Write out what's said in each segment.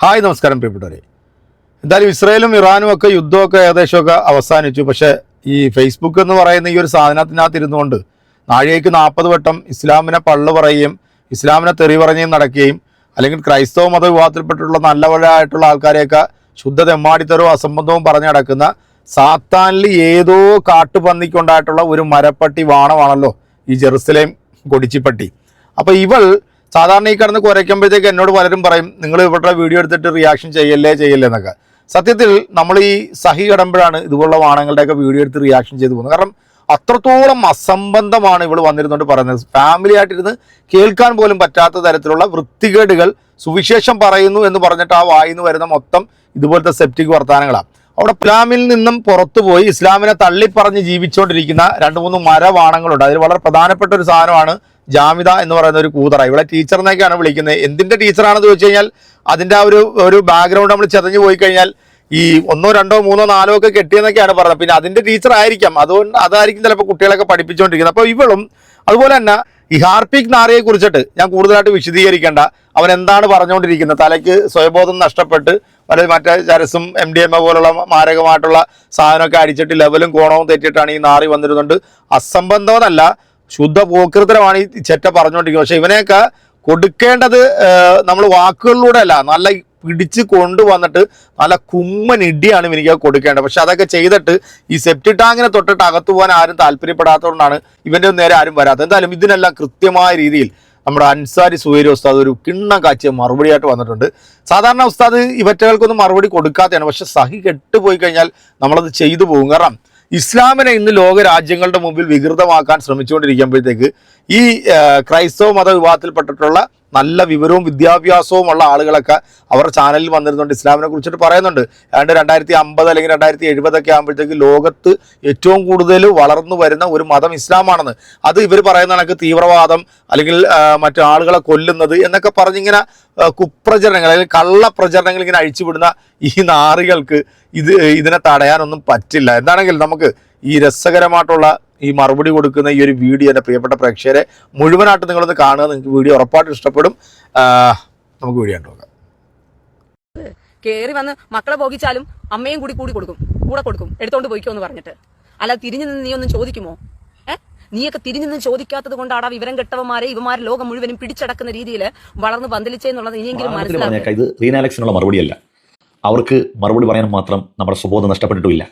Hi നമസ്കാരം പ്രിയപ്പെട്ടവരെ. എന്തായാലും ഇസ്രയേലും ഇറാനും ഒക്കെ യുദ്ധമൊക്കെ ഏകദേശമൊക്കെ അവസാനിച്ചു. പക്ഷേ ഈ ഫേസ്ബുക്ക് എന്ന് പറയുന്ന ഈ ഒരു സാധനത്തിനകത്ത് ഇരുന്നുകൊണ്ട് നാഴികയ്ക്ക് നാൽപ്പത് വട്ടം ഇസ്ലാമിനെ പള്ളു പറയുകയും ഇസ്ലാമിനെ തെറി പറയുകയും നടക്കുകയും അല്ലെങ്കിൽ ക്രൈസ്തവ മത വിഭാഗത്തിൽപ്പെട്ടിട്ടുള്ള നല്ലവരായിട്ടുള്ള ആൾക്കാരെയൊക്കെ ശുദ്ധ തെമ്മാടിത്തരവും അസംബന്ധവും പറഞ്ഞു നടക്കുന്ന സാത്താനിൽ ഏതോ കാട്ടുപന്നിക്കുണ്ടായിട്ടുള്ള ഒരു മരപ്പട്ടി വാണമാണല്ലോ ഈ ജെറുസലേം കൊടിച്ചിപ്പട്ടി. അപ്പോൾ ഇവൾ സാധാരണ ഈ കിടന്ന് കുരയ്ക്കുമ്പോഴത്തേക്ക് എന്നോട് പലരും പറയും നിങ്ങൾ ഇവരുടെ വീഡിയോ എടുത്തിട്ട് റിയാക്ഷൻ ചെയ്യല്ലേ ചെയ്യല്ലേ എന്നൊക്കെ. സത്യത്തിൽ നമ്മൾ ഈ സഹി കിടമ്പോഴാണ് ഇതുപോലുള്ള വാണങ്ങളുടെയൊക്കെ വീഡിയോ എടുത്ത് റിയാക്ഷൻ ചെയ്തു പോകുന്നത്. കാരണം അത്രത്തോളം അസംബന്ധമാണ് ഇവൾ വന്നിരുന്നുകൊണ്ട് പറയുന്നത്. ഫാമിലി ആയിട്ടിരുന്ന് കേൾക്കാൻ പോലും പറ്റാത്ത തരത്തിലുള്ള വൃത്തികേടുകൾ സുവിശേഷം പറയുന്നു എന്ന് പറഞ്ഞിട്ട് ആ വായിന്ന് വരുന്ന മൊത്തം ഇതുപോലത്തെ സെപ്റ്റിക് വർത്തമാനങ്ങളാണ് അവിടെ ഇസ്ലാമിൽ നിന്നും പുറത്തുപോയി ഇസ്ലാമിനെ തള്ളിപ്പറഞ്ഞ് ജീവിച്ചുകൊണ്ടിരിക്കുന്ന രണ്ട് മൂന്ന് മരവാണങ്ങളുണ്ട് അതിൽ വളരെ പ്രധാനപ്പെട്ട ഒരു സാധനമാണ് ജാമിദ എന്ന് പറയുന്ന ഒരു കൂതറ. ഇവിടെ ടീച്ചർ എന്നൊക്കെയാണ് വിളിക്കുന്നത്. എന്തിന്റെ ടീച്ചറാണെന്ന് ചോദിച്ചു കഴിഞ്ഞാൽ അതിന്റെ ആ ഒരു ഒരു ബാക്ക്ഗ്രൗണ്ട് നമ്മൾ ചെതഞ്ഞു പോയി കഴിഞ്ഞാൽ ഈ ഒന്നോ രണ്ടോ മൂന്നോ നാലോ ഒക്കെ കെട്ടിയെന്നൊക്കെയാണ് പറഞ്ഞത്. പിന്നെ അതിന്റെ ടീച്ചർ ആയിരിക്കാം. അതുകൊണ്ട് അതായിരിക്കും ചിലപ്പോൾ കുട്ടികളൊക്കെ പഠിപ്പിച്ചുകൊണ്ടിരിക്കുന്നത്. അപ്പോൾ ഇവളും അതുപോലെ തന്നെ ഈ ഹാർപ്പിക് നാറിയെ കുറിച്ചിട്ട് ഞാൻ കൂടുതലായിട്ട് വിശദീകരിക്കേണ്ട. അവൻ എന്താണ് പറഞ്ഞുകൊണ്ടിരിക്കുന്നത്? തലയ്ക്ക് സ്വയബോധം നഷ്ടപ്പെട്ട് വല്ല മറ്റേ ചരസും എം ഡി എം എ പോലുള്ള മാരകമായിട്ടുള്ള സാധനമൊക്കെ അടിച്ചിട്ട് ലെവലും കോണവും തെറ്റിയിട്ടാണ് ഈ നാറി വന്നിരുന്നുണ്ട് അസംബന്ധമെന്നല്ല. ശുദ്ധ പോക്കൃത്തരമാണ് ഈ ചെറ്റ പറഞ്ഞുകൊണ്ടിരിക്കുന്നത് പക്ഷെ ഇവനെയൊക്കെ കൊടുക്കേണ്ടത് നമ്മൾ വാക്കുകളിലൂടെ അല്ല നല്ല പിടിച്ച് കൊണ്ടുവന്നിട്ട് നല്ല കുമ്മൻ ഇടിയാണ് ഇവനിക്ക് കൊടുക്കേണ്ടത്. പക്ഷെ അതൊക്കെ ചെയ്തിട്ട് ഈ സെപ്റ്റി ടാങ്കിനെ തൊട്ടിട്ട് അകത്തു പോകാൻ ആരും താല്പര്യപ്പെടാത്തതുകൊണ്ടാണ് ഇവന്റെ നേരെ ആരും വരാത്തത്. എന്തായാലും ഇതിനെല്ലാം കൃത്യമായ രീതിയിൽ നമ്മുടെ അൻസാരി സുഹൈരി ഉസ്താദ് ഒരു കിണ്ണം കാച്ചിയ മറുപടിയായിട്ട് വന്നിട്ടുണ്ട്. സാധാരണ ഉസ്താദ് ഇവറ്റകൾക്കൊന്നും മറുപടി കൊടുക്കാത്തതാണ്. പക്ഷെ സഹി കെട്ടുപോയി കഴിഞ്ഞാൽ നമ്മളത് ചെയ്തു പോകും. കാരണം ഇസ്ലാമിനെ ഇന്ന് ലോക രാജ്യങ്ങളുടെ മുമ്പിൽ വികൃതമാക്കാൻ ശ്രമിച്ചുകൊണ്ടിരിക്കുമ്പോഴത്തേക്ക് ഈ ക്രൈസ്തവ മത വിഭാഗത്തിൽപ്പെട്ടിട്ടുള്ള നല്ല വിവരവും വിദ്യാഭ്യാസവും ഉള്ള ആളുകളൊക്കെ അവരുടെ ചാനലിൽ വന്നിരുന്നുണ്ട്. ഇസ്ലാമിനെ കുറിച്ചിട്ട് പറയുന്നുണ്ട്. ഏതാണ്ട് രണ്ടായിരത്തി അമ്പത് അല്ലെങ്കിൽ രണ്ടായിരത്തി എഴുപതൊക്കെ ആകുമ്പോഴത്തേക്ക് ലോകത്ത് ഏറ്റവും കൂടുതൽ വളർന്നു വരുന്ന ഒരു മതം ഇസ്ലാമാണെന്ന്. അത് ഇവർ പറയുന്ന കണക്ക് തീവ്രവാദം അല്ലെങ്കിൽ മറ്റു ആളുകളെ കൊല്ലുന്നത് എന്നൊക്കെ പറഞ്ഞിങ്ങനെ കുപ്രചരണങ്ങൾ അല്ലെങ്കിൽ കള്ള പ്രചരണങ്ങൾ ഇങ്ങനെ അഴിച്ചുവിടുന്ന ഈ നാറികൾക്ക് ഇത് ഇതിനെ തടയാനൊന്നും പറ്റില്ല. എന്താണെങ്കിൽ നമുക്ക് ഈ രസകരമായിട്ടുള്ള ഈ മറുപടി കൊടുക്കുന്ന ഈ ഒരു വീഡിയോ എന്റെ പ്രിയപ്പെട്ട പ്രേക്ഷകരെ മുഴുവനായിട്ട് നിങ്ങളൊന്ന് കാണുക. നിങ്ങൾക്ക് വീഡിയോ ഉറപ്പായിട്ട് ഇഷ്ടപ്പെടും. നമുക്ക് വീഡിയോ കണ്ടു നോക്കാം. കേറി വന്ന് മക്കളെ പോകിച്ചാലും അമ്മയും കൂടി കൂടി കൊടുക്കും. കൂടെ കൊടുക്കും. എടുത്തോണ്ട് പോയിക്കോ എന്ന് പറഞ്ഞിട്ട്. അല്ല തിരിഞ്ഞു നിന്ന് നീ ഒന്നും ചോദിക്കുമോ? ഏ? നീയൊക്കെ തിരിഞ്ഞു നിന്ന് ചോദിക്കാത്തത് കൊണ്ടാണ് ആ വിവരം കെട്ടവന്മാരെ ഇവമാരെ ലോകം മുഴുവനും പിടിച്ചടക്കുന്ന രീതിയിൽ വളർന്ന് പന്തലിച്ചെന്നുള്ളത് ഇനിയെങ്കിലും ഇത് മറുപടിയല്ല. അവർക്ക് മറുപടി പറയാൻ മാത്രം നമ്മുടെ സുബോധം നഷ്ടപ്പെട്ടിട്ടുമില്ല.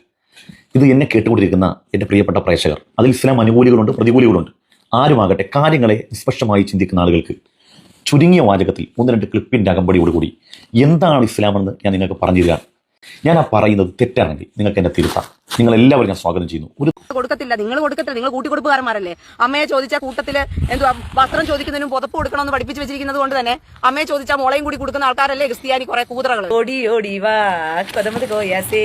ഇത് എന്നെ കേട്ടുകൊണ്ടിരിക്കുന്ന എന്റെ പ്രിയപ്പെട്ട പ്രേക്ഷകർ. അതിൽ ഇസ്ലാം അനുകൂലികളുണ്ട് പ്രതികൂലികളുണ്ട്. ആരുമാകട്ടെ കാര്യങ്ങളെ നിഷ്പക്ഷമായി ചിന്തിക്കുന്ന ആളുകൾക്ക് ചുരുങ്ങിയ വാചകത്തിൽ ഒന്ന് രണ്ട് ക്ലിപ്പിന്റെ അകമ്പടിയോടുകൂടി എന്താണ് ഇസ്ലാമെന്ന് ഞാൻ നിങ്ങൾക്ക് പറഞ്ഞു തരാം ഞാൻ ആ പറയുന്നത് തെറ്റാണെങ്കിൽ നിങ്ങൾക്ക് എന്നെ തിരുത്താം. നിങ്ങളെല്ലാവരും ഞാൻ സ്വാഗതം ചെയ്യുന്നു. ഒരു കൊടുക്കത്തില്ല. നിങ്ങൾ കൊടുക്കത്തില്ല. നിങ്ങൾ കൂട്ടിക്കൊടുപ്പുകാരന്മാരല്ലേ? അമ്മയെ ചോദിച്ച കൂട്ടത്തിൽ എന്തുവാ വസ്ത്രം ചോദിക്കുന്നതിനും പുതപ്പ് കൊടുക്കണമെന്ന് പഠിപ്പിച്ച് വെച്ചിരിക്കുന്നത് കൊണ്ട് തന്നെ അമ്മയെ ചോദിച്ചാൽ മോളയും കൂടി കൊടുക്കുന്ന ആൾക്കാരല്ലേ ക്രിസ്ത്യാനി കുറെ കൂതറകൾ ഓടി ഓടി വാ. കൊതമത് കോയാസേ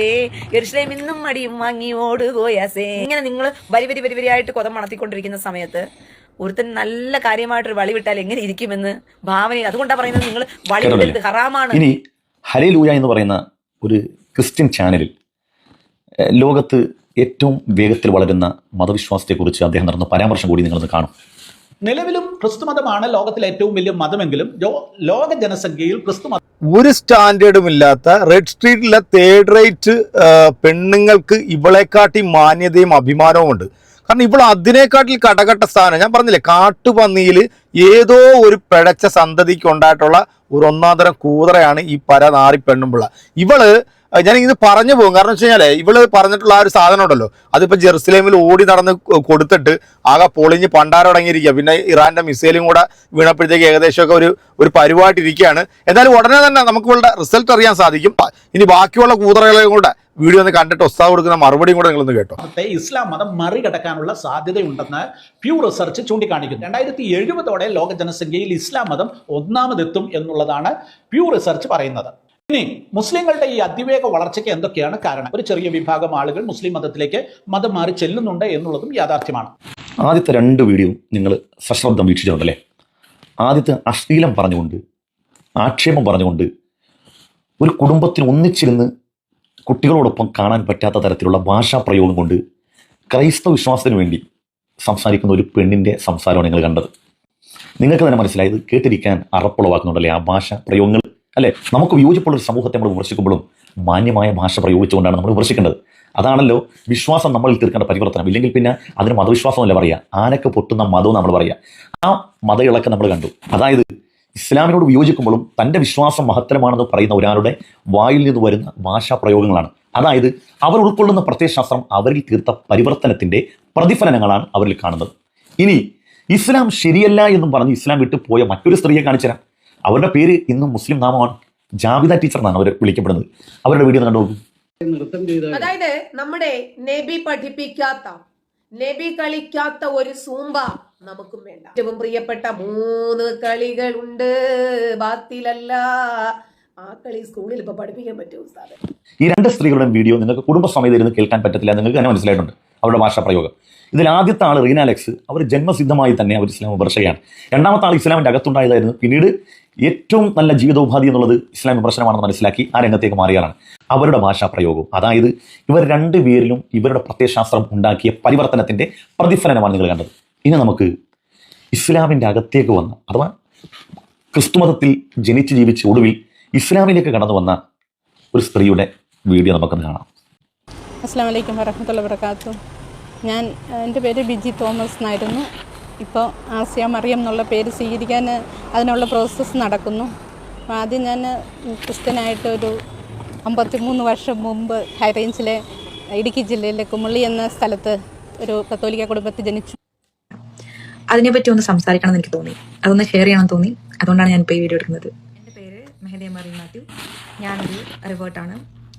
എരുഷലേം ഇന്നും മടിയും വാങ്ങി ഓട് കോയാസേ ഇങ്ങനെ നിങ്ങൾ വരി വരി വരി വരിയായിട്ട് കൊതം മണത്തിക്കൊണ്ടിരിക്കുന്ന സമയത്ത് ഒരുത്തൻ നല്ല കാര്യമായിട്ടൊരു വളി വിട്ടാൽ എങ്ങനെ ഇരിക്കുമെന്ന് ഭാവന അതുകൊണ്ടാണ് പറയുന്നത് നിങ്ങൾ വളി വിടരുത് ഹറാമാണ്. ഇനി ഹരേ ലൂയ എന്ന് പറയുന്ന ഒരു ക്രിസ്ത്യൻ ചാനലിൽ ലോകത്ത് ഏറ്റവും വേഗത്തിൽ വളരുന്ന മതവിശ്വാസത്തെക്കുറിച്ച് അദ്ദേഹം നടന്ന പരാമർശം കൂടി നിങ്ങളൊന്ന് കാണും. നിലവിലും ക്രിസ്തുമതമാണ് ലോകത്തിലെ ഏറ്റവും വലിയ മതമെങ്കിലും ലോക ജനസംഖ്യയിൽ ക്രിസ്തു ഒരു സ്റ്റാൻഡേർഡും ഇല്ലാത്ത റെഡ് സ്ട്രീറ്റിലെ തേർഡ് റേറ്റ് പെണ്ണുങ്ങൾക്ക് ഇവളെക്കാട്ടി മാന്യതയും അഭിമാനവും ഉണ്ട്. കാരണം ഇവൾ അതിനേക്കാട്ടിൽ കടകട്ട സ്ഥാനം. ഞാൻ പറഞ്ഞില്ലേ കാട്ടുപന്നിയിൽ ഏതോ ഒരു പിഴച്ച സന്തതിക്ക് ഉണ്ടായിട്ടുള്ള ഒരു ഒന്നാന്തരം കൂതറയാണ് ഈ പരനാറി പെണ്ണുമ്പിള്ള. ഇവൾ ഞാൻ പറഞ്ഞു പോകും. കാരണം വെച്ച് കഴിഞ്ഞാൽ ഇവൾ പറഞ്ഞിട്ടുള്ള ആ ഒരു സാധനം ഉണ്ടല്ലോ. അതിപ്പോ ജെറുസലേമിൽ ഓടി നടന്ന് കൊടുത്തിട്ട് ആകെ പൊളിഞ്ഞ് പണ്ടാരടങ്ങിയിരിക്കുക പിന്നെ ഇറാന്റെ മിസൈലും കൂടെ വീണപ്പോഴത്തേക്ക് ഏകദേശമൊക്കെ ഒരു ഒരു പരിവായിട്ടിരിക്കുകയാണ് എന്നാലും ഉടനെ തന്നെ നമുക്ക് ഇവളുടെ റിസൾട്ട് അറിയാൻ സാധിക്കും. ഇനി ബാക്കിയുള്ള കൂതറകളെയും കൂടെ വീഡിയോ ഒന്ന് കണ്ടിട്ട് ഒസ്താവ് കൊടുക്കുന്ന മറുപടിയും കൂടെ നിങ്ങളൊന്ന് കേട്ടോ. ഇസ്ലാം മതം മറികടക്കാനുള്ള സാധ്യതയുണ്ടെന്ന് പ്യൂ റിസർച്ച് ചൂണ്ടിക്കാണിക്കുന്നു. രണ്ടായിരത്തി എഴുപതോടെ ലോക ജനസംഖ്യയിൽ ഇസ്ലാം മതം ഒന്നാമതെത്തും എന്നുള്ളതാണ് പ്യൂ റിസർച്ച് പറയുന്നത്. ഇനി മുസ്ലിങ്ങളുടെ ഈ അതിവേഗ വളർച്ചയ്ക്ക് എന്തൊക്കെയാണ് കാരണം? ഒരു ചെറിയ വിഭാഗം ആളുകൾ മുസ്ലിം മതത്തിലേക്ക് മതം മാറി ചെല്ലുന്നുണ്ട് എന്നുള്ളതും യാഥാർത്ഥ്യമാണ്. ആദ്യത്തെ രണ്ട് വീഡിയോ നിങ്ങൾ സശ്രദ്ധം വീക്ഷിച്ചിട്ടുണ്ടല്ലേ ആദ്യത്തെ അശ്ലീലം പറഞ്ഞുകൊണ്ട് ആക്ഷേപം പറഞ്ഞുകൊണ്ട് ഒരു കുടുംബത്തിന് ഒന്നിച്ചിരുന്ന് കുട്ടികളോടൊപ്പം കാണാൻ പറ്റാത്ത തരത്തിലുള്ള ഭാഷാ പ്രയോഗം കൊണ്ട് ക്രൈസ്തവ വിശ്വാസത്തിന് വേണ്ടി സംസാരിക്കുന്ന ഒരു പെണ്ണിന്റെ സംസാരമാണ് നിങ്ങൾ കണ്ടത്. നിങ്ങൾക്ക് തന്നെ മനസ്സിലായത് കേട്ടിരിക്കാൻ അറപ്പുളവാക്കുന്നുണ്ടല്ലേ ആ ഭാഷ പ്രയോഗങ്ങൾ? അല്ലേ? നമുക്ക് വിയോജിപ്പുള്ള ഒരു സമൂഹത്തെ നമ്മൾ വിമർശിക്കുമ്പോഴും മാന്യമായ ഭാഷ പ്രയോഗിച്ചുകൊണ്ടാണ് നമ്മൾ വിമർശിക്കേണ്ടത്. അതാണല്ലോ വിശ്വാസം നമ്മൾ തീർക്കേണ്ട പരിവർത്തനം. ഇല്ലെങ്കിൽ പിന്നെ അതിന് മതവിശ്വാസമല്ല പറയുക? ആനക്ക് പൊട്ടുന്ന മതവും നമ്മൾ പറയുക. ആ മതയിളക്കം നമ്മൾ കണ്ടു. അതായത് ഇസ്ലാമിനോട് വിയോജിക്കുമ്പോഴും തന്റെ വിശ്വാസം മഹത്തരമാണെന്ന് പറയുന്ന ഒരാളുടെ വായിൽ നിന്ന് വരുന്ന ഭാഷാ പ്രയോഗങ്ങളാണ്. അതായത് അവർ ഉൾക്കൊള്ളുന്ന പ്രത്യയശാസ്ത്രം അവരിൽ തീർത്ത പരിവർത്തനത്തിന്റെ പ്രതിഫലനങ്ങളാണ് അവരിൽ കാണുന്നത്. ഇനി ഇസ്ലാം ശരിയല്ല എന്നും പറഞ്ഞ് ഇസ്ലാം വിട്ടു പോയ മറ്റൊരു സ്ത്രീയെ കാണിച്ചുതരാം. അവരുടെ പേര് ഇന്നും മുസ്ലിം നാമമാണ്. ജാവിദ ടീച്ചർ എന്നാണ് അവർ വിളിക്കപ്പെടുന്നത്. അവരുടെ വീഡിയോ കണ്ടു. അതായത് നമ്മുടെ നബി പഠിപ്പിക്കാത്ത നബി കളിക്കാത്ത ഒരു സൂമ്പ നമുക്കും വേണ്ട. ഏറ്റവും പ്രിയപ്പെട്ട മൂന്ന് കളികളുണ്ട്. ബാത്തിലല്ല. ആ കളി സ്കൂളിൽ ഇപ്പൊ പഠിപ്പിക്കാൻ പറ്റും ഉസ്താദ്? ഈ രണ്ട് സ്ത്രീകളുടെ വീഡിയോ നിങ്ങൾക്ക് കുടുംബസമേതം ഇരുന്ന് കേൾക്കാൻ പറ്റത്തില്ല നിങ്ങൾക്ക് തന്നെ മനസ്സിലായിട്ടുണ്ട്. അവരുടെ ഭാഷാ പ്രയോഗം. ഇതിൽ ആദ്യത്തെ ആൾ റീന അലക്സ്. അവർ ജന്മസിദ്ധമായി തന്നെ അവർ ഇസ്ലാം വിമർശകയാണ്. രണ്ടാമത്തെ ആൾ ഇസ്ലാമിന്റെ അകത്തുണ്ടായതായിരുന്നു. പിന്നീട് ഏറ്റവും നല്ല ജീവിതോപാധി എന്നുള്ളത് ഇസ്ലാമിക പ്രശ്നമാണെന്ന് മനസ്സിലാക്കി ആ രംഗത്തേക്ക് മാറിയാണ് അവരുടെ ഭാഷാ പ്രയോഗവും അതായത് ഇവർ രണ്ടുപേരിലും ഇവരുടെ പ്രത്യയശാസ്ത്രം ഉണ്ടാക്കിയ പരിവർത്തനത്തിന്റെ പ്രതിഫലനമാണ് നിങ്ങൾ കണ്ടത്. ഇനി നമുക്ക് ഇസ്ലാമിന്റെ അകത്തേക്ക് വന്ന അഥവാ ക്രിസ്തുമതത്തിൽ ജനിച്ച് ജീവിച്ച് ഒടുവിൽ ഇസ്ലാമിലേക്ക് കടന്നു വന്ന ഒരു സ്ത്രീയുടെ വീഡിയോ നമുക്കൊന്ന് കാണാം. അസ്സാം വലൈക്കും വരഹമുല്ല വർക്കാത്തു ഞാൻ എന്റെ പേര് ബിജി തോമസ് എന്നായിരുന്നു ഇപ്പോൾ ആസിയ മറിയം എന്നുള്ള പേര് സ്വീകരിക്കാൻ അതിനുള്ള പ്രോസസ്സ് നടക്കുന്നു. ആദ്യം ഞാൻ ക്രിസ്ത്യനായിട്ട് ഒരു അമ്പത്തിമൂന്ന് വർഷം മുമ്പ് ഹൈറേഞ്ചിലെ ഇടുക്കി ജില്ലയിലെ കുമളി എന്ന സ്ഥലത്ത് ഒരു കത്തോലിക്ക കുടുംബത്തിൽ ജനിച്ചു. അതിനെപ്പറ്റി ഒന്ന് സംസാരിക്കണം എന്ന് എനിക്ക് തോന്നി. അതൊന്ന് ഷെയർ ചെയ്യണം തോന്നി. അതുകൊണ്ടാണ് ഞാൻ ഇപ്പോൾ ഈ വീഡിയോ എടുക്കുന്നത്. എന്റെ പേര് മെഹദിയ മറിൻ മാത്യു. ഞാനൊരു റിവേർട്ടാണ്.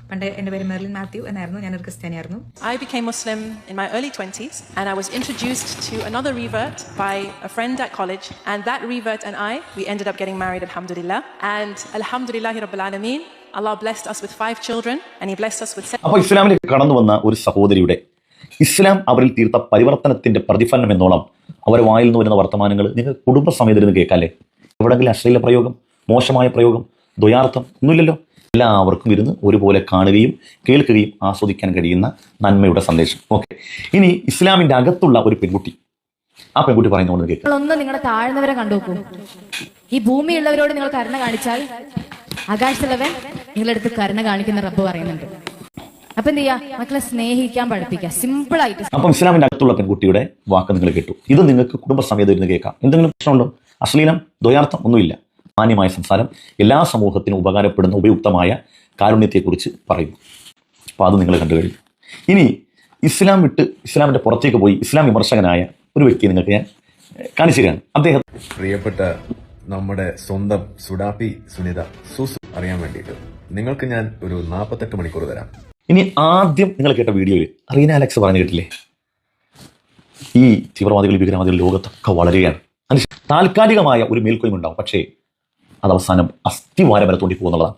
പണ്ട് എന്റെ പേര് മെർലിൻ മാത്യു എന്നായിരുന്നു ഞാനൊരു ക്രിസ്ത്യാനിയായിരുന്നു I became Muslim in my early 20s and I was introduced to another revert by a friend at college. And that revert and I, we ended up getting married, Alhamdulillah. And Alhamdulillahi Rabbil Alameen, Allah blessed us with five children and He blessed us with seven. അപ്പോൾ ഇസ്ലാമിലേക്ക് കടന്നു വന്ന ഒരു സഹോദരിയുടെ ഇസ്ലാം അവരിൽ തീർത്ത പരിവർത്തനത്തിന്റെ പ്രതിഫലനം എന്നോളം അവരെ വായിൽ നിന്ന് വരുന്ന വർത്തമാനങ്ങൾ നിങ്ങൾ കുടുംബസമേതം ഇരുന്ന് കേൾക്കാല്ലേ എവിടെങ്കിലും അശ്ലീല പ്രയോഗം മോശമായ പ്രയോഗം ദ്വയാർത്ഥം ഒന്നുമില്ലല്ലോ എല്ലാവർക്കും ഇരുന്ന് ഒരുപോലെ കാണുകയും കേൾക്കുകയും ആസ്വദിക്കാൻ കഴിയുന്ന നന്മയുടെ സന്ദേശം. ഓക്കെ ഇനി ഇസ്ലാമിന്റെ അകത്തുള്ള ഒരു പെൺകുട്ടി. ആ പെൺകുട്ടി പറയുന്നതുകൊണ്ട് കേൾക്കുക നിങ്ങളൊന്ന് നിങ്ങളുടെ താഴ്ന്നവരെ കണ്ടുനോക്കൂ ഈ ഭൂമി ഉള്ളവരോട് നിങ്ങൾ കരുണ കാണിച്ചാൽ ആകാശത്തുള്ളവൻ നിങ്ങളെടുത്ത് കരുണ കാണിക്കുന്ന റബ്ബ് പറയുന്നുണ്ട്. അപ്പൊ എന്ത് ചെയ്യാ? മക്കളെ സ്നേഹിക്കാൻ പഠിപ്പിക്കുക. സിമ്പിൾ ആയിട്ട്. അപ്പം ഇസ്ലാമിന്റെ അകത്തുള്ള പെൺകുട്ടിയുടെ വാക്ക് നിങ്ങൾ കേട്ടു. ഇത് നിങ്ങൾക്ക് കുടുംബസമേതം ഇരുന്ന് കേൾക്കാം. എന്തെങ്കിലും പ്രശ്നമുണ്ടോ? അശ്ലീലം ദ്വയാർത്ഥം ഒന്നുമില്ല. മാന്യമായ സംസാരം എല്ലാ സമൂഹത്തിനും ഉപകാരപ്പെടുന്ന ഉപയുക്തമായ കാരുണ്യത്തെക്കുറിച്ച് പറയുന്നു അപ്പോൾ അത് നിങ്ങൾ കണ്ടു കഴിഞ്ഞു. ഇനി ഇസ്ലാം വിട്ട് ഇസ്ലാമിന്റെ പുറത്തേക്ക് പോയി ഇസ്ലാം വിമർശകനായ ഒരു വ്യക്തിയെ നിങ്ങൾക്ക് ഞാൻ കാണിച്ചു തരാണ് അദ്ദേഹം പ്രിയപ്പെട്ട നമ്മുടെ സ്വന്തം സുഡാപ്പി സുനിത സുസു അറിയാൻ വേണ്ടിയിട്ട് നിങ്ങൾക്ക് ഞാൻ ഒരു നാൽപ്പത്തെട്ട് മണിക്കൂർ തരാം. ഇനി ആദ്യം നിങ്ങൾ കേട്ട വീഡിയോയിൽ റീന അലക്സ് പറഞ്ഞു കേട്ടില്ലേ? ഈ തീവ്രവാദികൾ ഭീകരവാദികൾ ലോകത്തൊക്കെ വളരുകയാണ്. അതിന് താൽക്കാലികമായ ഒരു മേൽക്കോയ്മ ഉണ്ടാവും പക്ഷേ അത് അവസാനം അസ്ഥിവാരം വരെ തോണ്ടി പോകുന്നുള്ളതാണ്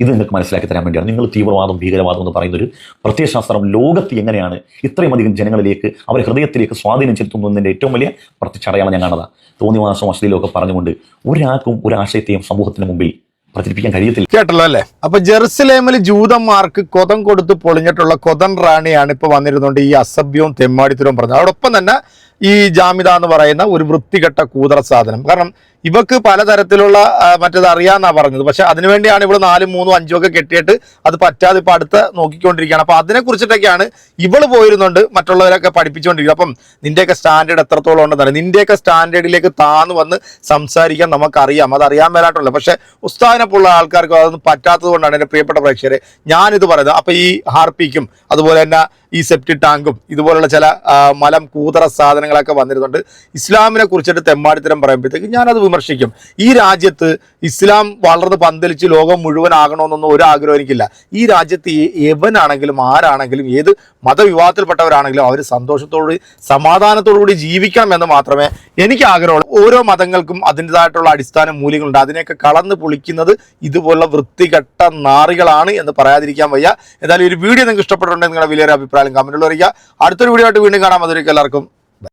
ഇത് നിങ്ങൾക്ക് മനസ്സിലാക്കി തരാൻ വേണ്ടിയാണ്. നിങ്ങൾ തീവ്രവാദം ഭീകരവാദം എന്ന് പറയുന്നൊരു പ്രത്യയശാസ്ത്രം ലോകത്ത് എങ്ങനെയാണ് ഇത്രയും അധികം ജനങ്ങളിലേക്ക് അവരുടെ ഹൃദയത്തിലേക്ക് സ്വാധീനം ചെലുത്തുന്നതിന്റെ ഏറ്റവും വലിയ പ്രത്യക്ഷടയാളം ഞാൻ കാണുന്നത് തോന്നിവാസം അശ്ലീലമൊക്കെ പറഞ്ഞുകൊണ്ട് ഒരാൾക്കും ഒരു ആശയത്തെയും സമൂഹത്തിന് മുമ്പിൽ പ്രചരിപ്പിക്കാൻ കഴിയത്തില്ല. കേട്ടല്ലോ അല്ലേ? അപ്പൊ ജെറുസലേമിൽ ജൂതന്മാർക്ക് കൊതം കൊടുത്ത് പൊളിഞ്ഞിട്ടുള്ള കൊതൻ റാണിയാണ് ഇപ്പൊ വന്നിരുന്നുകൊണ്ട് ഈ അസഭ്യവും തെമ്മാടിത്തരവും പറഞ്ഞത്. അതോടൊപ്പം തന്നെ ഈ ജാമിത എന്ന് പറയുന്ന ഒരു വൃത്തികെട്ട കൂതറ സാധനം. കാരണം ഇവക്ക് പലതരത്തിലുള്ള മറ്റേത് അറിയാന്നാ പറഞ്ഞത്. പക്ഷെ അതിനുവേണ്ടിയാണ് ഇവൾ നാലും മൂന്നും അഞ്ചും ഒക്കെ കെട്ടിയിട്ട് അത് പറ്റാതെ ഇപ്പൊ അടുത്ത് നോക്കിക്കൊണ്ടിരിക്കുകയാണ്. അപ്പൊ അതിനെ കുറിച്ചിട്ടൊക്കെയാണ് ഇവൾ പോയിരുന്നുണ്ട് മറ്റുള്ളവരൊക്കെ പഠിപ്പിച്ചുകൊണ്ടിരിക്കുക അപ്പം നിന്റെയൊക്കെ സ്റ്റാൻഡേർഡ് എത്രത്തോളം ഉണ്ടെന്നറിയാം? നിന്റെയൊക്കെ സ്റ്റാൻഡേർഡിലേക്ക് താന്ന് വന്ന് സംസാരിക്കാൻ നമുക്കറിയാം. അത് അറിയാൻ മേലാട്ടുള്ളത് പക്ഷെ ഉസ്താദിനെപ്പോലുള്ള ആൾക്കാർക്ക് അതൊന്നും പറ്റാത്തത് കൊണ്ടാണ് എന്റെ പ്രിയപ്പെട്ട പ്രേക്ഷകരെ ഞാനിത് പറയുന്നത്. അപ്പൊ ഈ ഹാർപ്പിക്കും അതുപോലെ തന്നെ ഈ സെപ്റ്റി ടാങ്കും ഇതുപോലുള്ള ചില മലം കൂതറ സാധനങ്ങളൊക്കെ വന്നിരുന്നുണ്ട്. ഇസ്ലാമിനെ കുറിച്ചിട്ട് തെമ്മാടിത്തരം പറയുമ്പോഴത്തേക്ക് ഞാനത് വിമർശിക്കും. ഈ രാജ്യത്ത് ഇസ്ലാം വളർന്ന് പന്തലിച്ച് ലോകം മുഴുവൻ ആകണമെന്നൊന്നും ഒരു ആഗ്രഹം എനിക്കില്ല. ഈ രാജ്യത്ത് എവനാണെങ്കിലും ആരാണെങ്കിലും ഏത് മതവിവാഹത്തിൽപ്പെട്ടവരാണെങ്കിലും അവർ സന്തോഷത്തോടുകൂടി സമാധാനത്തോടുകൂടി ജീവിക്കണം എന്ന് മാത്രമേ എനിക്ക് ആഗ്രഹമുള്ളൂ. ഓരോ മതങ്ങൾക്കും അതിന്റെതായിട്ടുള്ള അടിസ്ഥാന മൂല്യങ്ങളുണ്ട്. അതിനെയൊക്കെ കളന്ന് പൊളിക്കുന്നത് ഇതുപോലുള്ള വൃത്തികെട്ട നാറികളാണ് എന്ന് പറയാതിരിക്കാൻ വയ്യ. എന്തായാലും ഒരു വീഡിയോ നിങ്ങൾക്ക് ഇഷ്ടപ്പെട്ടിട്ടുണ്ടെങ്കിൽ നിങ്ങളുടെ വലിയൊരു അഭിപ്രായം കമന്റിൽ അറിയിക്കുക. അടുത്തൊരു വീഡിയോ ആയിട്ട് വീണ്ടും കാണാം. അതിലേക്ക് എല്ലാവർക്കും